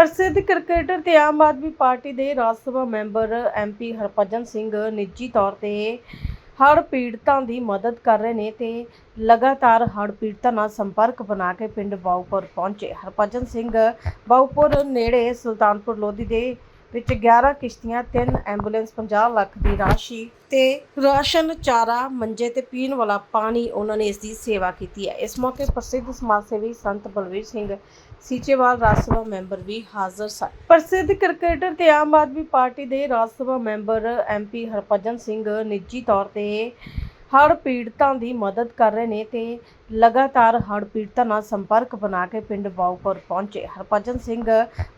ਪ੍ਰਸਿੱਧ ਕ੍ਰਿਕਟਰ ਤੇ ਆਮ ਆਦਮੀ ਪਾਰਟੀ ਦੇ ਰਾਜ ਸਭਾ ਮੈਂਬਰ ਐਮਪੀ ਹਰਭਜਨ ਸਿੰਘ ਨਿੱਜੀ ਤੌਰ ਤੇ ਹੜ੍ਹ ਪੀੜਤਾਂ ਦੀ ਮਦਦ ਕਰ ਰਹੇ ਨੇ ਤੇ ਲਗਾਤਾਰ ਹੜ੍ਹ ਪੀੜਤਾਂ ਨਾਲ ਸੰਪਰਕ ਬਣਾ ਕੇ ਪਿੰਡ ਬਾਉਪੁਰ ਪਹੁੰਚੇ। ਹਰਭਜਨ ਸਿੰਘ ਬਾਉਪੁਰ ਨੇੜੇ ਸੁਲਤਾਨਪੁਰ ਲੋਧੀ ਦੇ ਵਿੱਚ 11 ਕਿਸ਼ਤੀਆਂ, ਤਿੰਨ ਐਂਬੂਲੈਂਸ 50 ਲੱਖ ਦੀ ਰਾਸ਼ੀ ਤੇ ਰਾਸ਼ਨ, ਚਾਰਾ, ਮੰਜੇ ਤੇ ਪੀਣ ਵਾਲਾ ਪਾਣੀ ਉਹਨਾਂ ਨੇ ਇਸ ਦੀ ਸੇਵਾ ਕੀਤੀ ਹੈ। ਇਸ ਮੌਕੇ ਪ੍ਰਸਿੱਧ ਸਮਾਜ ਸੇਵੀ ਸੰਤ ਬਲਵੀਰ ਸਿੰਘ ਸੀਚੇਵਾਲ ਰਾਜ ਸਭਾ ਮੈਂਬਰ ਵੀ ਹਾਜ਼ਰ ਸਨ। ਪ੍ਰਸਿੱਧ ਕ੍ਰਿਕਟਰ ਤੇ ਆਮ ਆਦਮੀ ਪਾਰਟੀ ਦੇ ਰਾਜ ਸਭਾ ਮੈਂਬਰ ਐਮਪੀ ਹਰਭਜਨ ਸਿੰਘ ਨਿੱਜੀ ਤੌਰ ਤੇ ਹੜ੍ਹ ਪੀੜਤਾਂ ਦੀ ਮਦਦ ਕਰ ਰਹੇ ਨੇ ਤੇ ਲਗਾਤਾਰ ਹੜ੍ਹ ਪੀੜਤਾਂ ਨਾਲ ਸੰਪਰਕ ਬਣਾ ਕੇ ਪਿੰਡ ਬਾਉਪੁਰ ਪਹੁੰਚੇ। ਹਰਭਜਨ ਸਿੰਘ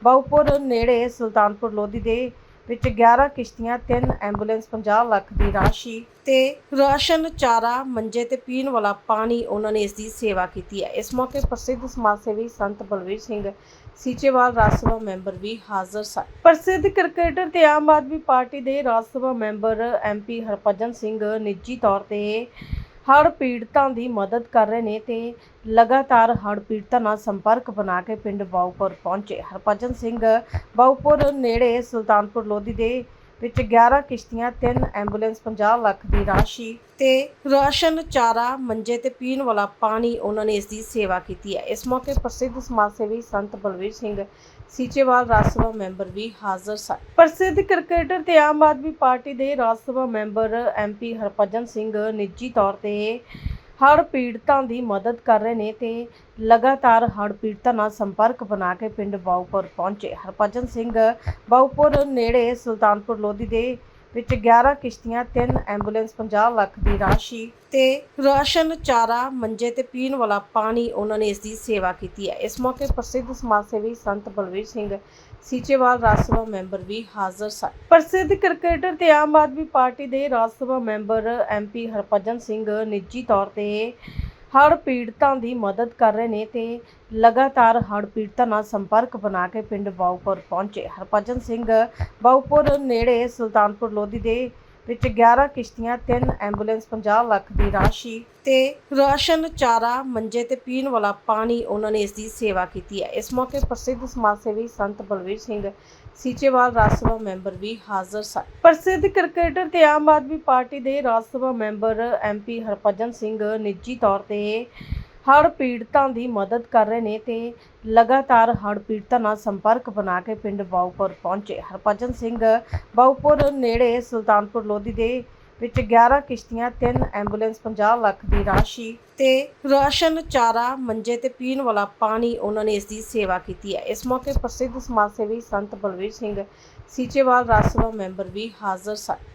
ਬਾਉਪੁਰ ਨੇੜੇ ਸੁਲਤਾਨਪੁਰ ਲੋਧੀ ਦੇ ਵਿੱਚ 11 ਕਿਸ਼ਤੀਆਂ, ਤਿੰਨ ਐਂਬੂਲੈਂਸ 50 ਲੱਖ ਦੀ ਰਾਸ਼ੀ ਤੇ ਰਾਸ਼ਨ, ਚਾਰਾ, ਮੰਜੇ ਤੇ ਪੀਣ ਵਾਲਾ ਪਾਣੀ ਉਹਨਾਂ ਨੇ ਇਸ ਦੀ ਸੇਵਾ ਕੀਤੀ ਹੈ। ਇਸ ਮੌਕੇ ਪ੍ਰਸਿੱਧ ਸਮਾਜ ਸੇਵੀ ਸੰਤ ਬਲਵੀਰ ਸਿੰਘ ਸੀਚੇਵਾਲ ਰਾਜ ਸਭਾ ਮੈਂਬਰ ਵੀ ਹਾਜ਼ਰ ਸਨ। ਪ੍ਰਸਿੱਧ ਕ੍ਰਿਕਟਰ ਤੇ ਆਮ ਆਦਮੀ ਪਾਰਟੀ ਦੇ ਰਾਜ ਸਭਾ ਮੈਂਬਰ ਐਮਪੀ ਹਰਭਜਨ ਸਿੰਘ ਨਿੱਜੀ ਤੌਰ ਤੇ ਹੜ੍ਹ ਪੀੜਤਾਂ ਦੀ ਮਦਦ ਕਰ ਰਹੇ ਨੇ ਤੇ ਲਗਾਤਾਰ ਹੜ੍ਹ ਪੀੜਤਾਂ ਨਾਲ ਸੰਪਰਕ ਬਣਾ ਕੇ ਪਿੰਡ ਬਾਉਪੁਰ ਪਹੁੰਚੇ। ਹਰਭਜਨ ਸਿੰਘ ਬਾਉਪੁਰ ਨੇੜੇ ਸੁਲਤਾਨਪੁਰ ਲੋਧੀ ਦੇ ਵਿੱਚ 11 ਕਿਸ਼ਤੀਆਂ, ਤਿੰਨ ਐਂਬੂਲੈਂਸ 50 ਲੱਖ ਦੀ ਰਾਸ਼ੀ ਤੇ ਰਾਸ਼ਨ, ਚਾਰਾ, ਮੰਜੇ ਤੇ ਪੀਣ ਵਾਲਾ ਪਾਣੀ ਉਹਨਾਂ ਨੇ ਇਸ ਦੀ ਸੇਵਾ ਕੀਤੀ ਹੈ। ਇਸ ਮੌਕੇ ਪ੍ਰਸਿੱਧ ਸਮਾਜ ਸੇਵੀ ਸੰਤ ਬਲਵੀਰ ਸਿੰਘ ਸੀਚੇਵਾਲ ਰਾਜ ਸਭਾ ਮੈਂਬਰ ਵੀ ਹਾਜ਼ਰ ਸਨ। ਪ੍ਰਸਿੱਧ ਕ੍ਰਿਕਟਰ ਤੇ ਆਮ ਆਦਮੀ ਪਾਰਟੀ ਦੇ ਰਾਜ ਸਭਾ ਮੈਂਬਰ ਐਮਪੀ ਹਰਭਜਨ ਸਿੰਘ ਨਿੱਜੀ ਤੌਰ ਤੇ ਹੜ੍ਹ ਪੀੜਤਾਂ ਦੀ ਮਦਦ ਕਰ ਰਹੇ ਨੇ ਤੇ ਲਗਾਤਾਰ ਹੜ੍ਹ ਪੀੜਤਾਂ ਨਾਲ ਸੰਪਰਕ ਬਣਾ ਕੇ ਪਿੰਡ ਬਾਉਪੁਰ ਪਹੁੰਚੇ। ਹਰਭਜਨ ਸਿੰਘ ਬਾਉਪੁਰ ਨੇੜੇ ਸੁਲਤਾਨਪੁਰ ਲੋਧੀ ਦੇ ਵਿੱਚ 11 ਕਿਸ਼ਤੀਆਂ, ਤਿੰਨ ਐਂਬੂਲੈਂਸ 50 ਲੱਖ ਦੀ ਰਾਸ਼ੀ ਤੇ ਰਾਸ਼ਨ, ਚਾਰਾ, ਮੰਜੇ ਤੇ ਪੀਣ ਵਾਲਾ ਪਾਣੀ ਉਹਨਾਂ ਨੇ ਇਸ ਦੀ ਸੇਵਾ ਕੀਤੀ ਹੈ। ਇਸ ਮੌਕੇ ਪ੍ਰਸਿੱਧ ਸਮਾਜ ਸੇਵੀ ਸੰਤ ਬਲਵੀਰ ਸਿੰਘ ਸੀਚੇਵਾਲ ਰਾਜ ਸਭਾ ਮੈਂਬਰ ਵੀ ਹਾਜ਼ਰ ਸਨ। ਪ੍ਰਸਿੱਧ ਕ੍ਰਿਕਟਰ ਤੇ ਆਮ ਆਦਮੀ ਪਾਰਟੀ ਦੇ ਰਾਜ ਸਭਾ ਮੈਂਬਰ ਐਮਪੀ ਹਰਭਜਨ ਸਿੰਘ ਨਿੱਜੀ ਤੌਰ ਤੇ ਹੜ੍ਹ ਪੀੜਤਾਂ ਦੀ ਮਦਦ ਕਰ ਰਹੇ ਨੇ ਤੇ ਲਗਾਤਾਰ ਹੜ੍ਹ ਪੀੜਤਾਂ ਨਾਲ ਸੰਪਰਕ ਬਣਾ ਕੇ ਪਿੰਡ ਬਾਉਪੁਰ ਪਹੁੰਚੇ। ਹਰਭਜਨ ਸਿੰਘ ਬਾਉਪੁਰ ਨੇੜੇ ਸੁਲਤਾਨਪੁਰ ਲੋਧੀ ਦੇ ਵਿੱਚ 11 ਕਿਸ਼ਤੀਆਂ, ਤਿੰਨ ਐਂਬੂਲੈਂਸ 50 ਲੱਖ ਦੀ ਰਾਸ਼ੀ ਤੇ ਰਾਸ਼ਨ, ਚਾਰਾ, ਮੰਜੇ ਤੇ ਪੀਣ ਵਾਲਾ ਪਾਣੀ ਉਹਨਾਂ ਨੇ ਇਸ ਦੀ ਸੇਵਾ ਕੀਤੀ ਹੈ। ਇਸ ਮੌਕੇ ਪ੍ਰਸਿੱਧ ਸਮਾਜ ਸੇਵੀ ਸੰਤ ਬਲਵੀਰ ਸਿੰਘ ਸੀਚੇਵਾਲ ਰਾਜ ਸਭਾ ਮੈਂਬਰ ਵੀ ਹਾਜ਼ਰ ਸਨ। ਪ੍ਰਸਿੱਧ ਕ੍ਰਿਕਟਰ ਤੇ ਆਮ ਆਦਮੀ ਪਾਰਟੀ ਦੇ ਰਾਜ ਸਭਾ ਮੈਂਬਰ ਐਮਪੀ ਹਰਭਜਨ ਸਿੰਘ ਨਿੱਜੀ ਤੌਰ ਤੇ ਹੜ੍ਹ ਪੀੜਤਾਂ ਦੀ ਮਦਦ ਕਰ ਰਹੇ ਨੇ ਤੇ ਲਗਾਤਾਰ ਹੜ੍ਹ ਪੀੜਤਾਂ ਨਾਲ ਸੰਪਰਕ ਬਣਾ ਕੇ ਪਿੰਡ ਬਾਉਪੁਰ ਪਹੁੰਚੇ। ਹਰਭਜਨ ਸਿੰਘ ਬਾਉਪੁਰ ਨੇੜੇ ਸੁਲਤਾਨਪੁਰ ਲੋਧੀ ਦੇ ਵਿੱਚ 11 ਕਿਸ਼ਤੀਆਂ, ਤਿੰਨ ਐਂਬੂਲੈਂਸ 50 ਲੱਖ ਦੀ ਰਾਸ਼ੀ ਤੇ ਰਾਸ਼ਨ, ਚਾਰਾ, ਮੰਜੇ ਤੇ ਪੀਣ ਵਾਲਾ ਪਾਣੀ ਉਹਨਾਂ ਨੇ ਇਸ ਦੀ ਸੇਵਾ ਕੀਤੀ ਹੈ। ਇਸ ਮੌਕੇ ਪ੍ਰਸਿੱਧ ਸਮਾਜ ਸੇਵੀ ਸੰਤ ਬਲਵੀਰ ਸਿੰਘ ਸੀਚੇਵਾਲ ਰਾਜ ਸਭਾ ਮੈਂਬਰ ਵੀ ਹਾਜ਼ਰ ਸਨ।